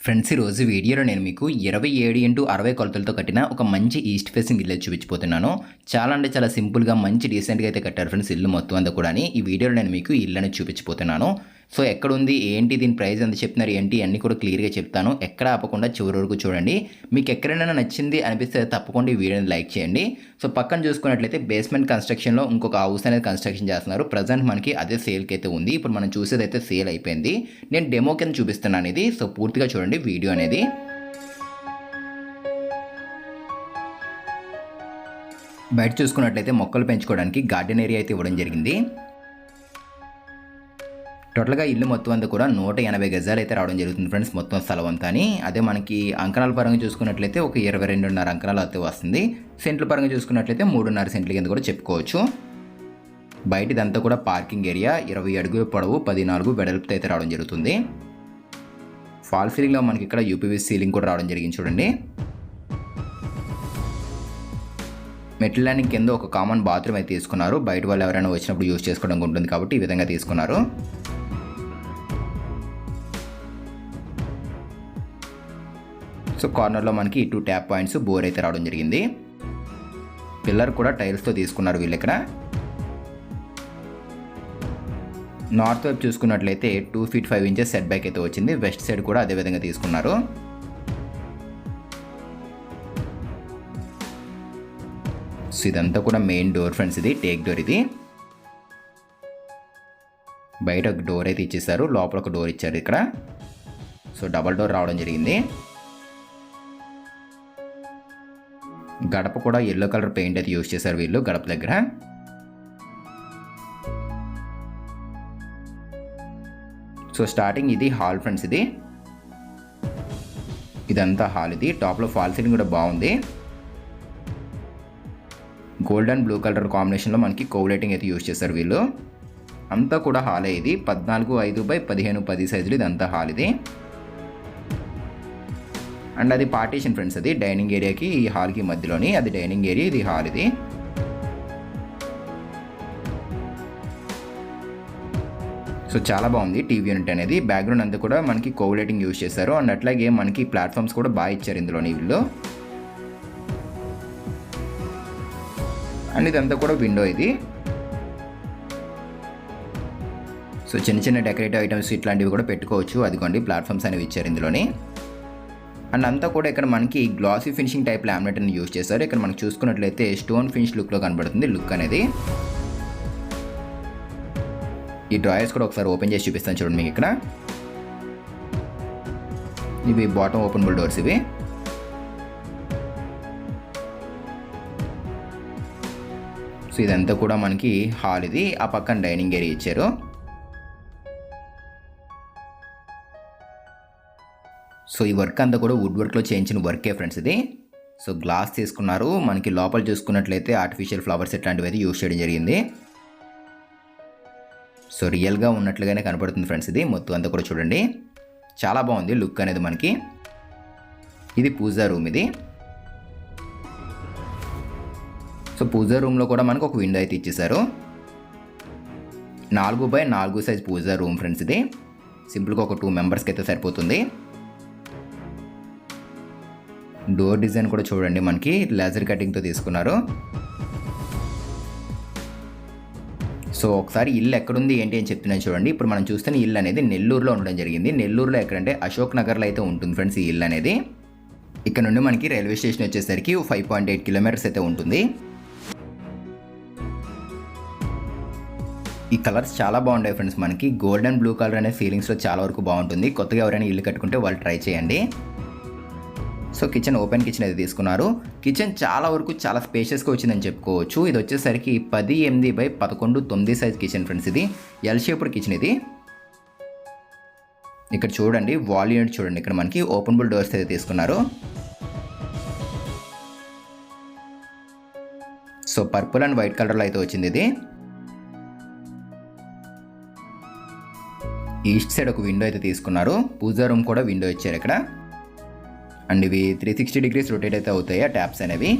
Friends ఈరోజు వీడియోలో నేను మీకు ఇరవై ఏడు ఇంటూ అరవై కొలతలతో కట్టిన ఒక మంచి ఈస్ట్ ఫేసింగ్ ఇల్లు చూపించిపోతున్నాను చాలా అంటే చాలా సింపుల్గా మంచి డీసెంట్గా అయితే కట్టారు ఫ్రెండ్స్ ఇల్లు మొత్తం అంతా కూడా ఈ వీడియోలో నేను మీకు ఇల్లు అనేది చూపించిపోతున్నాను సో ఎక్కడ ఉంది ఏంటి దీని ప్రైస్ ఎంత చెప్తున్నారు ఏంటి అన్నీ కూడా క్లియర్గా చెప్తాను. ఎక్కడ ఆపకుండా చివరి వరకు చూడండి. మీకు ఎక్కడైనా నచ్చింది అనిపిస్తే తప్పకుండా ఈ వీడియోని లైక్ చేయండి. సో పక్కన చూసుకున్నట్లయితే బేస్మెంట్ కన్స్ట్రక్షన్లో ఇంకొక హౌస్ అనేది కన్స్ట్రక్షన్ చేస్తున్నారు. ప్రజెంట్ మనకి అదే సేల్కి అయితే ఉంది. ఇప్పుడు మనం చూసేది అయితే సేల్ అయిపోయింది. నేను డెమో కింద చూపిస్తున్నాను ఇది. సో పూర్తిగా చూడండి వీడియో అనేది. బయట చూసుకున్నట్లయితే మొక్కలు పెంచుకోవడానికి గార్డెన్ ఏరియా అయితే ఇవ్వడం జరిగింది. టోటల్గా ఇల్లు మొత్తం అంతా కూడా నూట ఎనభై గజాలు అయితే రావడం జరుగుతుంది ఫ్రెండ్స్ మొత్తం స్థలం అంతా అని. అదే మనకి అంకణాల పరంగా చూసుకున్నట్లయితే ఒక ఇరవై రెండున్నర అంకణాలు అయితే వస్తుంది. సెంట్ల పరంగా చూసుకున్నట్లయితే మూడున్నర సెంట్ల కింద కూడా చెప్పుకోవచ్చు. బయటిదంతా కూడా పార్కింగ్ ఏరియా ఇరవై అడుగుల పొడవు పదినాలుగు వెడల్పుతో అయితే రావడం జరుగుతుంది. ఫాల్ సీలింగ్లో మనకి ఇక్కడ యూపీవీ సీలింగ్ కూడా రావడం జరిగింది చూడండి. మెట్ల ల్యాండింగ్ కింద ఒక కామన్ బాత్రూమ్ అయితే తీసుకున్నారు. బయట వాళ్ళు ఎవరైనా వచ్చినప్పుడు యూజ్ చేసుకోవడానికి ఉంటుంది కాబట్టి ఈ విధంగా తీసుకున్నారు. సో కార్నర్లో మనకి టూ ట్యాప్ పాయింట్స్ బోర్ అయితే రావడం జరిగింది. పిల్లర్ కూడా టైల్స్తో తీసుకున్నారు వీళ్ళు ఇక్కడ. నార్త్ వైపు చూసుకున్నట్లయితే two feet five inches set back అయితే వచ్చింది. వెస్ట్ సైడ్ కూడా అదే విధంగా తీసుకున్నారు. సో ఇదంతా కూడా మెయిన్ డోర్ ఫ్రెండ్స్ ఇది టేక్ డోర్ ఇది. బయట ఒక డోర్ అయితే ఇచ్చేసారు. లోపల ఒక డోర్ ఇచ్చారు ఇక్కడ. సో డబల్ డోర్ రావడం జరిగింది. గడప కూడా ఎల్లో కలర్ పెయింట్ అయితే యూజ్ చేశారు వీళ్ళు గడప దగ్గర. సో స్టార్టింగ్ ఇది హాల్ ఫ్రెండ్స్ ఇది. ఇదంతా హాల్ ఇది. టాప్లో ఫాల్ సీలింగ్ కూడా బాగుంది. గోల్డ్ అండ్ బ్లూ కలర్ కాంబినేషన్లో మనకి కోవులైటింగ్ అయితే యూజ్ చేశారు వీళ్ళు. అంతా కూడా హాలే ఇది. పద్నాలుగు ఐదు బై పదిహేను పది సైజులు ఇదంతా హాల్ ఇది. అండ్ అది పార్టీషన్ ఫ్రెండ్స్ అది. డైనింగ్ ఏరియాకి ఈ హాల్కి మధ్యలోని అది డైనింగ్ ఏరియా ఇది హాల్ ఇది. సో చాలా బాగుంది టీవీ యూనిట్ అనేది. బ్యాక్గ్రౌండ్ అంతా కూడా మనకి కోవులైటింగ్ యూజ్ చేశారు. అండ్ అట్లాగే మనకి ప్లాట్ఫామ్స్ కూడా బాగా ఇచ్చారు ఇందులోని వీళ్ళు. అండ్ ఇదంతా కూడా విండో ఇది. సో చిన్న చిన్న డెకరేటివ్ ఐటమ్స్ ఇట్లాంటివి కూడా పెట్టుకోవచ్చు. అదిగోండి ప్లాట్ఫామ్స్ అనేవి ఇచ్చారు ఇందులోని. అండ్ అంతా కూడా ఇక్కడ మనకి గ్లాసీ ఫినిషింగ్ టైప్ లామినేట్ అని యూజ్ చేశారు. ఇక్కడ మనం చూసుకున్నట్లయితే స్టోన్ ఫినిష్ లుక్లో కనబడుతుంది లుక్ అనేది. ఈ డ్రాయర్స్ కూడా ఒకసారి ఓపెన్ చేసి చూపిస్తాను చూడండి మీకు ఇక్కడ. ఇవి బాటమ్ ఓపెనబుల్ డోర్స్ ఇవి. సో ఇదంతా కూడా మనకి హాల్ ఇది. ఆ పక్కన డైనింగ్ ఏరియా ఇచ్చారు. సో ఈ వర్క్ అంతా కూడా వుడ్ వర్క్లో చేయించిన వర్కే ఫ్రెండ్స్ ఇది. సో గ్లాస్ తీసుకున్నారు. మనకి లోపల చూసుకున్నట్లయితే ఆర్టిఫిషియల్ ఫ్లవర్స్ ఇట్లాంటివి అయితే యూజ్ చేయడం జరిగింది. సో రియల్గా ఉన్నట్లుగానే కనపడుతుంది ఫ్రెండ్స్ ఇది. మొత్తం అంతా కూడా చూడండి. చాలా బాగుంది లుక్ అనేది మనకి. ఇది పూజా రూమ్ ఇది. సో పూజా రూమ్లో కూడా మనకు ఒక విండో అయితే ఇచ్చేసారు నాలుగు బై నాలుగు సైజ్ పూజా రూమ్ ఫ్రెండ్స్ ఇది. సింపుల్గా ఒక టూ మెంబర్స్కి అయితే సరిపోతుంది. డోర్ డిజైన్ కూడా చూడండి మనకి. లేజర్ కటింగ్తో తీసుకున్నారు. సో ఒకసారి ఇల్లు ఎక్కడుంది ఏంటి అని చెప్తున్నాను చూడండి. ఇప్పుడు మనం చూస్తున్న ఇల్లు అనేది నెల్లూరులో ఉండడం జరిగింది. నెల్లూరులో ఎక్కడంటే అశోక్ నగర్లో అయితే ఉంటుంది ఫ్రెండ్స్ ఈ ఇల్లు అనేది. ఇక్కడ నుండి మనకి రైల్వే స్టేషన్ వచ్చేసరికి ఫైవ్ పాయింట్ ఎయిట్ కిలోమీటర్స్ అయితే ఉంటుంది. ఈ కలర్స్ చాలా బాగుంటాయి ఫ్రెండ్స్ మనకి. గోల్డ్ అండ్ బ్లూ కలర్ అనే ఫీలింగ్స్లో చాలా వరకు బాగుంటుంది. కొత్తగా ఎవరైనా ఇల్లు కట్టుకుంటే వాళ్ళు ట్రై చేయండి. సో కిచెన్ ఓపెన్ కిచెన్ అయితే తీసుకున్నారు. కిచెన్ చాలా వరకు చాలా స్పేషియస్గా వచ్చిందని చెప్పుకోవచ్చు. ఇది వచ్చేసరికి పది ఎనిమిది బై పదకొండు తొమ్మిది సైజ్ కిచెన్ ఫ్రెండ్స్ ఇది. ఎల్ షేప్డ్ కిచెన్ ఇది. ఇక్కడ చూడండి వాల్ యూనిట్ చూడండి. ఇక్కడ మనకి ఓపెన్బుల్ డోర్స్ అయితే తీసుకున్నారు. సో పర్పుల్ అండ్ వైట్ కలర్లో అయితే వచ్చింది ఇది. ఈస్ట్ సైడ్ ఒక విండో అయితే తీసుకున్నారు. పూజా రూమ్ కూడా విండో ఇచ్చారు ఇక్కడ. అండ్ ఇవి త్రీ సిక్స్టీ డిగ్రీస్ రొటేట్ అయితే అవుతాయి ఆ ట్యాప్స్ అనేవి.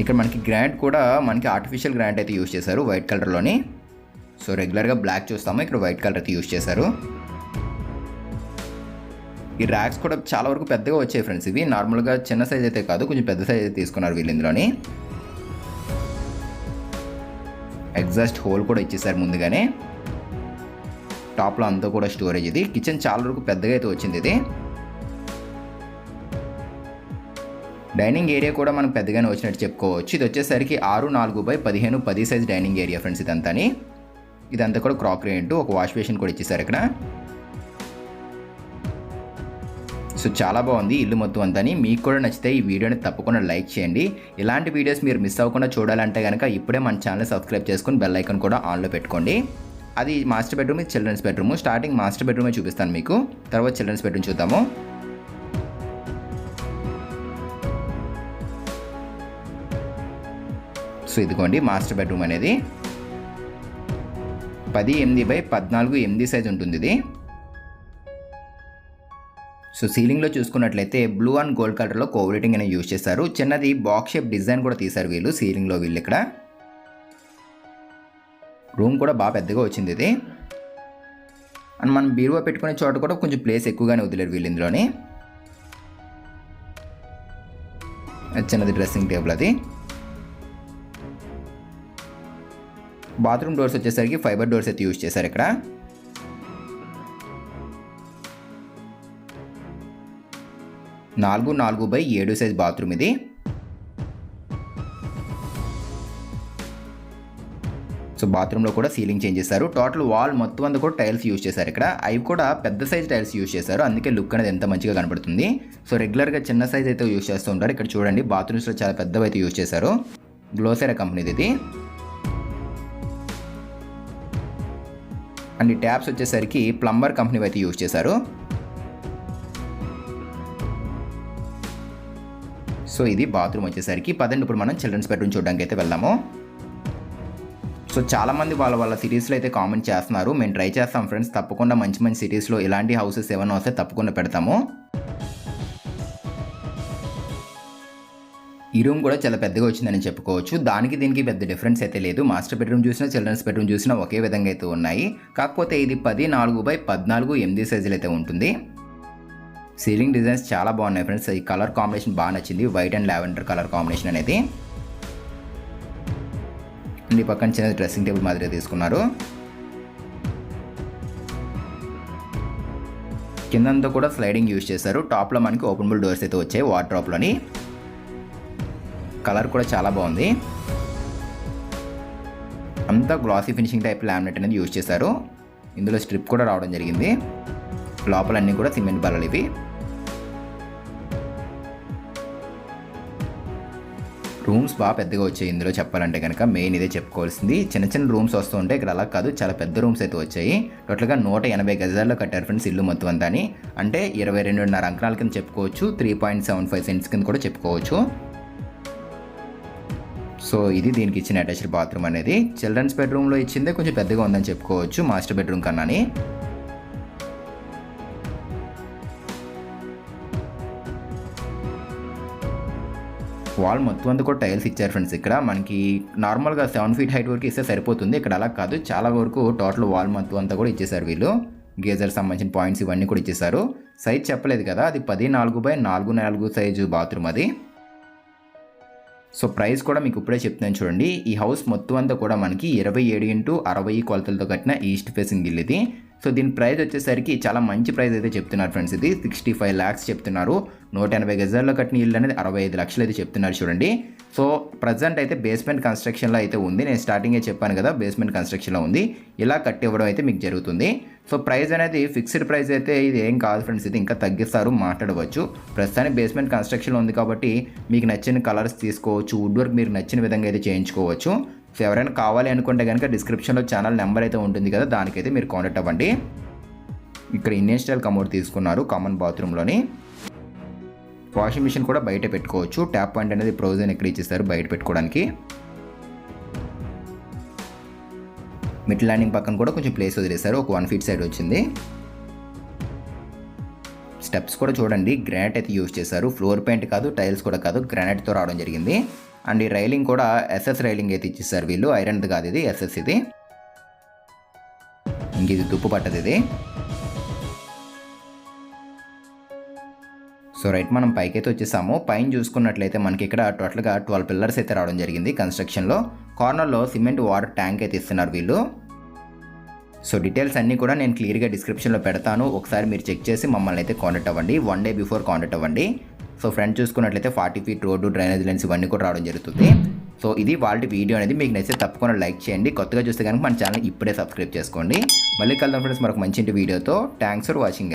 ఇక్కడ మనకి గ్రాండ్ కూడా మనకి ఆర్టిఫిషియల్ గ్రాండ్ అయితే యూజ్ చేశారు వైట్ కలర్లోని. సో రెగ్యులర్గా బ్లాక్ చూస్తాము ఇక్కడ వైట్ కలర్ అయితే యూజ్ చేశారు. ఈ ర్యాక్స్ కూడా చాలా వరకు పెద్దగా వచ్చాయి ఫ్రెండ్స్ ఇవి. నార్మల్గా చిన్న సైజ్ అయితే కాదు కొంచెం పెద్ద సైజ్ అయితే తీసుకున్నారు వీళ్ళు ఇందులోని. ఎగ్జాస్ట్ హోల్ కూడా ఇచ్చేసారు ముందుగానే. టాప్లో అంతా కూడా స్టోరేజ్ ఇది. కిచెన్ చాలా వరకు పెద్దగా అయితే వచ్చింది ఇది. డైనింగ్ ఏరియా కూడా మనకు పెద్దగానే వచ్చినట్టు చెప్పుకోవచ్చు. ఇది వచ్చేసరికి ఆరు నాలుగు బై పదిహేను పది సైజ్ డైనింగ్ ఏరియా ఫ్రెండ్స్ ఇదంతాని. ఇదంతా కూడా క్రాకరీ అంటూ ఒక వాష్ బేసిన్ కూడా ఇచ్చేసారు ఇక్కడ. సో చాలా బాగుంది ఇల్లు మొత్తం అంతని. మీకు కూడా నచ్చితే ఈ వీడియోని తప్పకుండా లైక్ చేయండి. ఇలాంటి వీడియోస్ మీరు మిస్ అవ్వకుండా చూడాలంటే కనుక ఇప్పుడే మన ఛానల్ సబ్స్క్రైబ్ చేసుకుని బెల్ ఐకన్ కూడా ఆన్లో పెట్టుకోండి. అది master bedroom children's bedroom. Starting master బెడ్రూమే చూపిస్తాను మీకు. తర్వాత చిల్డ్రన్స్ బెడ్రూమ్ చూద్దాము. సో ఇదిగోండి మాస్టర్ బెడ్రూమ్ అనేది. పది ఎనిమిది బై పద్నాలుగు ఎనిమిది సైజ్ ఉంటుంది ఇది. సో సీలింగ్లో చూసుకున్నట్లయితే బ్లూ అండ్ గోల్డ్ కలర్లో కోవరేటింగ్ అనేది యూజ్ చేశారు చిన్నది బాక్స్ షేప్ డిజైన్ కూడా తీశారు వీళ్ళు సీలింగ్లో వీళ్ళు ఇక్కడ. రూమ్ కూడా బాగా పెద్దగా వచ్చింది ఇది. అండ్ మనం బీరువా పెట్టుకునే చోట కూడా కొంచెం ప్లేస్ ఎక్కువగానే వదిలేరు వీళ్ళు ఇందులోని. చిన్నది డ్రెస్సింగ్ టేబుల్ అది. బాత్రూమ్ డోర్స్ వచ్చేసరికి ఫైబర్ డోర్స్ అయితే యూజ్ చేశారు ఇక్కడ. నాలుగు నాలుగు బై ఏడు సైజ్ బాత్రూమ్ ఇది. సో బాత్రూంలో కూడా సీలింగ్ చేంజ్ చేశారు. టోటల్ వాల్ మొత్తం అంతా కూడా టైల్స్ యూజ్ చేశారు ఇక్కడ. అవి కూడా పెద్ద సైజ్ టైల్స్ యూజ్ చేశారు. అందుకే లుక్ అనేది ఎంత మంచిగా కనబడుతుంది సో రెగ్యులర్గా చిన్న సైజ్ అయితే యూజ్ చేస్తూ ఉంటారు. ఇక్కడ చూడండి బాత్రూమ్స్లో చాలా పెద్దవి అయితే యూజ్ చేశారు. గ్లోసెరా కంపెనీది ఇది. అండ్ ట్యాప్స్ వచ్చేసరికి ప్లంబర్ కంపెనీ అయితే యూజ్ చేశారు. సో ఇది బాత్రూమ్ వచ్చేసరికి పదండి ఇప్పుడు మనం చిల్డ్రన్స్ బెడ్రూమ్ చూడడానికి అయితే వెళ్దాము. సో చాలామంది వాళ్ళ వాళ్ళ సిటీస్లో అయితే కామెంట్ చేస్తున్నారు మేము ట్రై చేస్తాం ఫ్రెండ్స్ తప్పకుండా మంచి మంచి సిటీస్లో ఇలాంటి హౌసెస్ ఏమైనా వస్తే తప్పకుండా పెడతాము. ఈ రూమ్ కూడా చాలా పెద్దగా వచ్చిందని చెప్పుకోవచ్చు. దానికి దీనికి పెద్ద డిఫరెన్స్ అయితే లేదు. మాస్టర్ బెడ్రూమ్ చూసినా చిల్డ్రన్స్ బెడ్రూమ్ చూసినా ఒకే విధంగా అయితే ఉన్నాయి. కాకపోతే ఇది పది నాలుగు బై పద్నాలుగు ఎనిమిది సైజులు అయితే ఉంటుంది. సీలింగ్ డిజైన్స్ చాలా బాగున్నాయి ఫ్రెండ్స్ ఈ కలర్ కాంబినేషన్ బాగా నచ్చింది. White and lavender colour combination అనేది. ఈ పక్కన చిన్న డ్రెస్సింగ్ టేబుల్ మాదిరిగా తీసుకున్నారు. కిందంతా కూడా స్లైడింగ్ యూజ్ చేశారు. టాప్లో మనకి ఓపెన్బుల్ డోర్స్ అయితే వచ్చాయి. వాటర్ డ్రాప్లోని కలర్ కూడా చాలా బాగుంది. అంతా గ్లాసీ ఫినిషింగ్ టైప్ లామినేట్ అనేది యూజ్ చేశారు. ఇందులో స్ట్రిప్ కూడా రావడం జరిగింది. లోపల అన్నీ కూడా సిమెంట్ బల్లలు ఇవి. రూమ్స్ బాగా పెద్దగా వచ్చాయి ఇందులో చెప్పాలంటే కనుక. మెయిన్ ఇదే చెప్పుకోవాల్సింది. చిన్న చిన్న రూమ్స్ వస్తుంటే ఇక్కడ అలా కాదు. చాలా పెద్ద రూమ్స్ అయితే వచ్చాయి. టోటల్గా నూట ఎనభై గజాల్లో కట్టారు ఫ్రెండ్స్ ఇల్లు మొత్తం అంతా అని. అంటే ఇరవై రెండున్నర అంకణాల కింద చెప్పుకోవచ్చు. Three point seven five cents కింద కూడా చెప్పుకోవచ్చు. సో ఇది దీనికి ఇచ్చిన అటాచ్డ్ బాత్రూమ్ అనేది. చిల్డ్రన్స్ బెడ్రూమ్లో ఇచ్చిందే కొంచెం పెద్దగా ఉందని చెప్పుకోవచ్చు మాస్టర్ బెడ్రూమ్ కన్నాని. వాల్ మొత్తం అంతా కూడా టైల్స్ ఇచ్చారు ఫ్రెండ్స్ ఇక్కడ. మనకి నార్మల్గా సెవెన్ ఫీట్ హైట్ వరకు ఇస్తే సరిపోతుంది. ఇక్కడ అలా కాదు. చాలా వరకు టోటల్ వాల్ మొత్తం అంతా కూడా ఇచ్చేసారు వీళ్ళు. గేజర్ సంబంధించిన పాయింట్స్ ఇవన్నీ కూడా ఇచ్చేసారు సైజ్ చెప్పలేదు కదా. అది పది నాలుగు బై నాలుగు నాలుగు సైజు బాత్రూమ్ అది. సో ప్రైస్ కూడా మీకు ఇప్పుడే చెప్తున్నాను చూడండి. ఈ హౌస్ మొత్తం అంతా కూడా మనకి ఇరవై ఏడు ఇంటూ అరవై కొలతలతో కట్టిన ఈస్ట్ ఫేసింగ్ ఇల్లు ఇది. సో దీని ప్రైస్ వచ్చేసరికి చాలా మంచి ప్రైస్ అయితే చెప్తున్నారు ఫ్రెండ్స్ ఇది. సిక్స్టీ ఫైవ్ ల్యాక్స్ చెప్తున్నారు. నూట ఎనభై గజాల్లో కట్టిన ఇల్లు అనేది అరవై ఐదు లక్షలు అయితే చెప్తున్నారు చూడండి. సో ప్రజెంట్ అయితే బేస్మెంట్ కన్స్ట్రక్షన్లో అయితే ఉంది. నేను స్టార్టింగే చెప్పాను కదా బేస్మెంట్ కన్స్ట్రక్షన్లో ఉంది. ఇలా కట్టి ఇవ్వడం అయితే మీకు జరుగుతుంది. సో ప్రైస్ అనేది ఫిక్స్డ్ ప్రైస్ అయితే ఇది ఏం కాదు ఫ్రెండ్స్ ఇది ఇంకా తగ్గిస్తారు మాట్లాడవచ్చు. ప్రస్తుతానికి బేస్మెంట్ కన్స్ట్రక్షన్లో ఉంది కాబట్టి మీకు నచ్చిన కలర్స్ తీసుకోవచ్చు వుడ్ వర్క్ మీకు నచ్చిన విధంగా అయితే చేయించుకోవచ్చు. సో ఎవరైనా కావాలి అనుకుంటే కనుక డిస్క్రిప్షన్లో ఛానల్ నెంబర్ అయితే ఉంటుంది కదా దానికైతే మీరు కాంటాక్ట్ అవ్వండి. ఇక్కడ ఇండియన్ స్టైల్ కమోడ్ తీసుకున్నారు కామన్ బాత్రూంలోని వాషింగ్ మిషన్ కూడా బయట పెట్టుకోవచ్చు. ట్యాప్ పాయింట్ అనేది ప్రొవిజన్ ఎక్కడ ఇచ్చేస్తారు? బయట పెట్టుకోవడానికి. మిడ్ ల్యాండింగ్ పక్కన కూడా కొంచెం ప్లేస్ వదిలేశారు. ఒక వన్ ఫీట్ సైడ్ వచ్చింది. స్టెప్స్ కూడా చూడండి. గ్రానైట్ అయితే యూజ్ చేశారు. ఫ్లోర్ పెయింట్ కాదు టైల్స్ కూడా కాదు. గ్రానైట్తో రావడం జరిగింది. అండ్ ఈ రైలింగ్ కూడా ఎస్ఎస్ రైలింగ్ అయితే ఇచ్చేసారు వీళ్ళు. ఐరన్ది కాదు ఇది ఎస్ఎస్ ఇది. ఇంక ఇది దుప్పు పట్టదు ఇది. సో రైట్ మనం పైకైతే వచ్చేసాము. పైన చూసుకున్నట్లయితే మనకి ఇక్కడ టోటల్గా ట్వెల్వ్ పిల్లర్స్ అయితే రావడం జరిగింది కన్స్ట్రక్షన్లో. కార్నర్లో సిమెంట్ వాటర్ ట్యాంక్ అయితే ఇస్తున్నారు వీళ్ళు. సో డీటెయిల్స్ అన్నీ కూడా నేను క్లియర్గా డిస్క్రిప్షన్లో పెడతాను. ఒకసారి మీరు చెక్ చేసి మమ్మల్ని అయితే కాంటాక్ట్ అవ్వండి. వన్ డే బిఫోర్ కాంటాక్ట్ అవ్వండి. సో ఫ్రంట్ చూసుకున్నట్లయితే forty feet road drainage lines ఇవన్నీ కూడా రావడం జరుగుతుంది. సో ఇది వాళ్ళ వీడియో అనేది. మీకు నచ్చితే తప్పకుండా లైక్ చేయండి. కొత్తగా చూస్తే కనుక మన ఛానల్ ఇప్పుడే సబ్స్క్రైబ్ చేసుకోండి. మళ్ళీ కలుద్దాం ఫ్రెండ్స్ మరొక మంచి వీడియోతో. Thanks for watching.